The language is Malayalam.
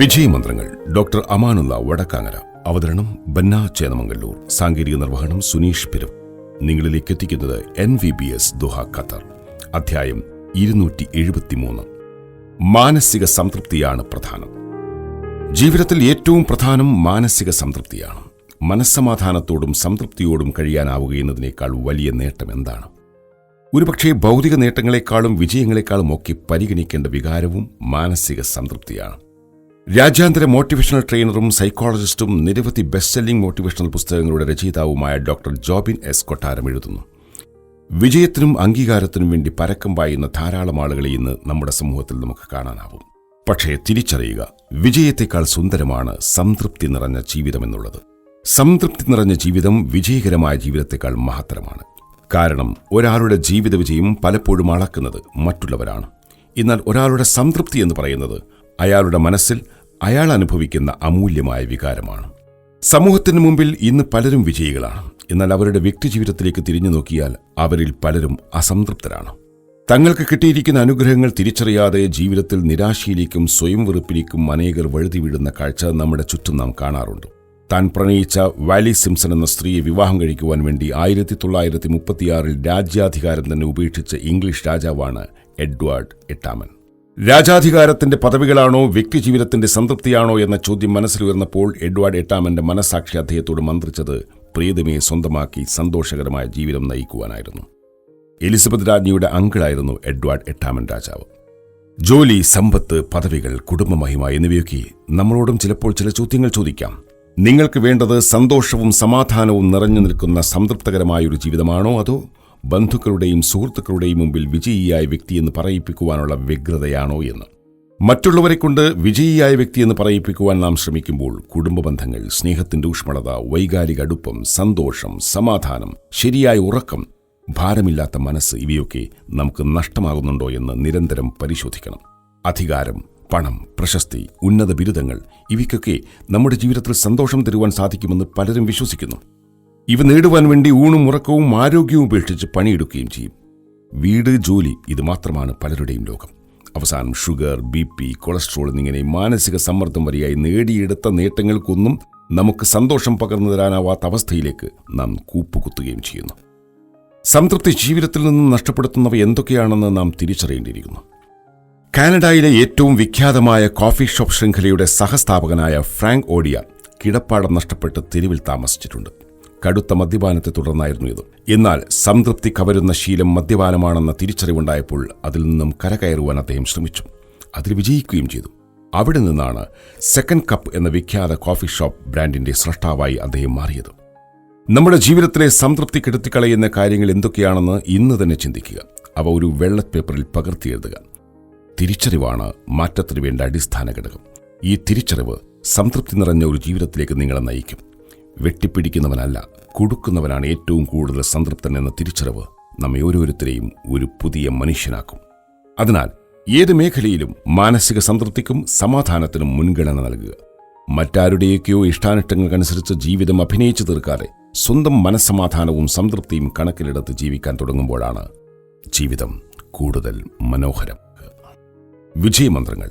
വിജയമന്ത്രങ്ങൾ ഡോക്ടർ അമാനുള്ള വടക്കാങ്ങര അവതരണം ബന്ന ചേന്നമംഗല്ലൂർ സാങ്കേതിക നിർവഹണം സുനീഷ് പിരും നിങ്ങളിലേക്ക് എത്തിക്കുന്നത് N V B S Doha Qatar. അധ്യായം ഇരുന്നൂറ്റി എഴുപത്തിമൂന്ന് മാനസിക സംതൃപ്തിയാണ് പ്രധാനം. ജീവിതത്തിൽ ഏറ്റവും പ്രധാനം മാനസിക സംതൃപ്തിയാണ്. മനസ്സമാധാനത്തോടും സംതൃപ്തിയോടും കഴിയാനാവുകയെന്നതിനേക്കാൾ വലിയ നേട്ടം എന്താണ്? ഒരുപക്ഷേ ഭൗതിക നേട്ടങ്ങളെക്കാളും വിജയങ്ങളെക്കാളും ഒക്കെ പരിഗണിക്കേണ്ട വികാരവും മാനസിക സംതൃപ്തിയാണ്. രാജ്യാന്തര മോട്ടിവേഷണൽ ട്രെയിനറും സൈക്കോളജിസ്റ്റും നിരവധി ബെസ്റ്റ് സെല്ലിംഗ് മോട്ടിവേഷണൽ പുസ്തകങ്ങളുടെ രചയിതാവുമായ ഡോക്ടർ ജോബിൻ എസ്. കൊട്ടാരം എഴുതുന്നു. വിജയത്തിനും അംഗീകാരത്തിനും വേണ്ടി പരക്കം പായുന്ന ധാരാളം ആളുകളെ ഇന്ന് നമ്മുടെ സമൂഹത്തിൽ നമുക്ക് കാണാനാവും. പക്ഷേ തിരിച്ചറിയുക വിജയത്തെക്കാൾ സുന്ദരമാണ് സംതൃപ്തി നിറഞ്ഞ ജീവിതമെന്നുള്ളത് സംതൃപ്തി നിറഞ്ഞ ജീവിതം വിജയകരമായ ജീവിതത്തെക്കാൾ മഹത്തരമാണ്. കാരണം ഒരാളുടെ ജീവിത വിജയം പലപ്പോഴും അളക്കുന്നത് മറ്റുള്ളവരാണ്. എന്നാൽ ഒരാളുടെ സംതൃപ്തി എന്ന് പറയുന്നത് അയാളുടെ മനസ്സിൽ അയാൾ അനുഭവിക്കുന്ന അമൂല്യമായ വികാരമാണ്. സമൂഹത്തിന് മുമ്പിൽ ഇന്ന് പലരും വിജയികളാണ്. എന്നാൽ അവരുടെ വ്യക്തിജീവിതത്തിലേക്ക് തിരിഞ്ഞു നോക്കിയാൽ അവരിൽ പലരും അസംതൃപ്തരാണ്. തങ്ങൾക്ക് കിട്ടിയിരിക്കുന്ന അനുഗ്രഹങ്ങൾ തിരിച്ചറിയാതെ ജീവിതത്തിൽ നിരാശയിലേക്കും സ്വയം വെറുപ്പിലേക്കും അനേകർ വഴുതി വീഴുന്ന കാഴ്ച നമ്മുടെ ചുറ്റും നാം കാണാറുണ്ട്. താൻ പ്രണയിച്ച വാലി സിംസൺ എന്ന സ്ത്രീയെ വിവാഹം കഴിക്കുവാൻ വേണ്ടി ആയിരത്തി തൊള്ളായിരത്തി മുപ്പത്തിയാറിൽ രാജ്യാധികാരം തന്നെ ഉപേക്ഷിച്ച ഇംഗ്ലീഷ് രാജാവാണ് എഡ്വാർഡ് എട്ടാമൻ. രാജാധികാരത്തിന്റെ പദവികളാണോ വ്യക്തിജീവിതത്തിന്റെ സംതൃപ്തിയാണോ എന്ന ചോദ്യം മനസ്സിലുയർന്നപ്പോൾ എഡ്വാർഡ് എട്ടാമന്റെ മനസാക്ഷി അദ്ദേഹത്തോട് മന്ത്രിച്ചത് പ്രീതമയെ സ്വന്തമാക്കി സന്തോഷകരമായ ജീവിതം നയിക്കുവാനായിരുന്നു. എലിസബത്ത് രാജ്ഞിയുടെ അങ്കിളായിരുന്നു എഡ്വാർഡ് എട്ടാമൻ രാജാവ്. ജോലി സമ്പത്ത് പദവികൾ കുടുംബമഹിമ എന്നിവയൊക്കെ നമ്മളോടും ചിലപ്പോൾ ചില ചോദ്യങ്ങൾ ചോദിക്കാം. നിങ്ങൾക്ക് വേണ്ടത് സന്തോഷവും സമാധാനവും നിറഞ്ഞു നിൽക്കുന്ന സംതൃപ്തകരമായ ഒരു ജീവിതമാണോ അതോ ബന്ധുക്കളുടെയും സുഹൃത്തുക്കളുടെയും മുമ്പിൽ വിജയിയായ വ്യക്തിയെന്ന് പറയിപ്പിക്കുവാനുള്ള വ്യഗ്രതയാണോ എന്ന്. മറ്റുള്ളവരെ കൊണ്ട് വിജയിയായ വ്യക്തിയെന്ന് പറയിപ്പിക്കുവാൻ നാം ശ്രമിക്കുമ്പോൾ കുടുംബ ബന്ധങ്ങൾ സ്നേഹത്തിന്റെ ഊഷ്മളത വൈകാരിക അടുപ്പം സന്തോഷം സമാധാനം ശരിയായ ഉറക്കം ഭാരമില്ലാത്ത മനസ്സ് ഇവയൊക്കെ നമുക്ക് നഷ്ടമാകുന്നുണ്ടോ എന്ന് നിരന്തരം പരിശോധിക്കണം. അധികാരം പണം പ്രശസ്തി ഉന്നത ബിരുദങ്ങൾ ഇവയ്ക്കൊക്കെ നമ്മുടെ ജീവിതത്തിൽ സന്തോഷം തരുവാൻ സാധിക്കുമെന്ന് പലരും വിശ്വസിക്കുന്നു. ഇവ നേടുവാൻ വേണ്ടി ഊണും ഉറക്കവും ആരോഗ്യവും ഉപേക്ഷിച്ച് പണിയെടുക്കുകയും ചെയ്യും. വീട് ജോലി ഇത് മാത്രമാണ് പലരുടെയും ലോകം. അവസാനം ഷുഗർ ബി പി കൊളസ്ട്രോൾ എന്നിങ്ങനെ മാനസിക സമ്മർദ്ദം വരെയായി നേടിയെടുത്ത നേട്ടങ്ങൾക്കൊന്നും നമുക്ക് സന്തോഷം പകർന്നു തരാനാവാത്ത അവസ്ഥയിലേക്ക് നാം കൂപ്പുകുത്തുകയും ചെയ്യുന്നു. സംതൃപ്തി ജീവിതത്തിൽ നിന്നും നഷ്ടപ്പെടുത്തുന്നവ എന്തൊക്കെയാണെന്ന് നാം തിരിച്ചറിയേണ്ടിയിരിക്കുന്നു. കാനഡയിലെ ഏറ്റവും വിഖ്യാതമായ കോഫി ഷോപ്പ് ശൃംഖലയുടെ സഹസ്ഥാപകനായ ഫ്രാങ്ക് ഓഡിയ കിടപ്പാടം നഷ്ടപ്പെട്ട് തെരുവിൽ താമസിച്ചിട്ടുണ്ട്. കടുത്ത മദ്യപാനത്തെ തുടർന്നായിരുന്നു ഇത്. എന്നാൽ സംതൃപ്തി കവരുന്ന ശീലം മദ്യപാനമാണെന്ന തിരിച്ചറിവുണ്ടായപ്പോൾ അതിൽ നിന്നും കരകയറുവാൻ അദ്ദേഹം ശ്രമിച്ചു. അതിൽ വിജയിക്കുകയും ചെയ്തു. അവിടെ നിന്നാണ് സെക്കൻഡ് കപ്പ് എന്ന വിഖ്യാത കോഫി ഷോപ്പ് ബ്രാൻഡിന്റെ സൃഷ്ടാവായി അദ്ദേഹം മാറിയത്. നമ്മുടെ ജീവിതത്തിലെ സംതൃപ്തി കെടുത്തിക്കളയുന്ന കാര്യങ്ങൾ എന്തൊക്കെയാണെന്ന് ഇന്ന് തന്നെ ചിന്തിക്കുക. അവ ഒരു വെള്ള പേപ്പറിൽ പകർത്തിയെഴുതുക തിരിച്ചറിവാണ് മാറ്റത്തിന് വേണ്ട അടിസ്ഥാന ഘടകം. ഈ തിരിച്ചറിവ് സംതൃപ്തി നിറഞ്ഞ ഒരു ജീവിതത്തിലേക്ക് നിങ്ങളെ നയിക്കും. വെട്ടിപ്പിടിക്കുന്നവനല്ല കൊടുക്കുന്നവനാണ് ഏറ്റവും കൂടുതൽ സംതൃപ്തൻ എന്ന തിരിച്ചറിവ് നമ്മെ ഓരോരുത്തരെയും ഒരു പുതിയ മനുഷ്യനാക്കും. അതിനാൽ ഏത് മേഖലയിലും മാനസിക സംതൃപ്തിക്കും സമാധാനത്തിനും മുൻഗണന നൽകുക. മറ്റാരുടെയൊക്കെയോ ഇഷ്ടാനിഷ്ടങ്ങൾക്കനുസരിച്ച് ജീവിതം അഭിനയിച്ചു തീർക്കാതെ സ്വന്തം മനസ്സമാധാനവും സംതൃപ്തിയും കണക്കിലെടുത്ത് ജീവിക്കാൻ തുടങ്ങുമ്പോഴാണ് ജീവിതം കൂടുതൽ മനോഹരം. വിജയമന്ത്രങ്ങൾ.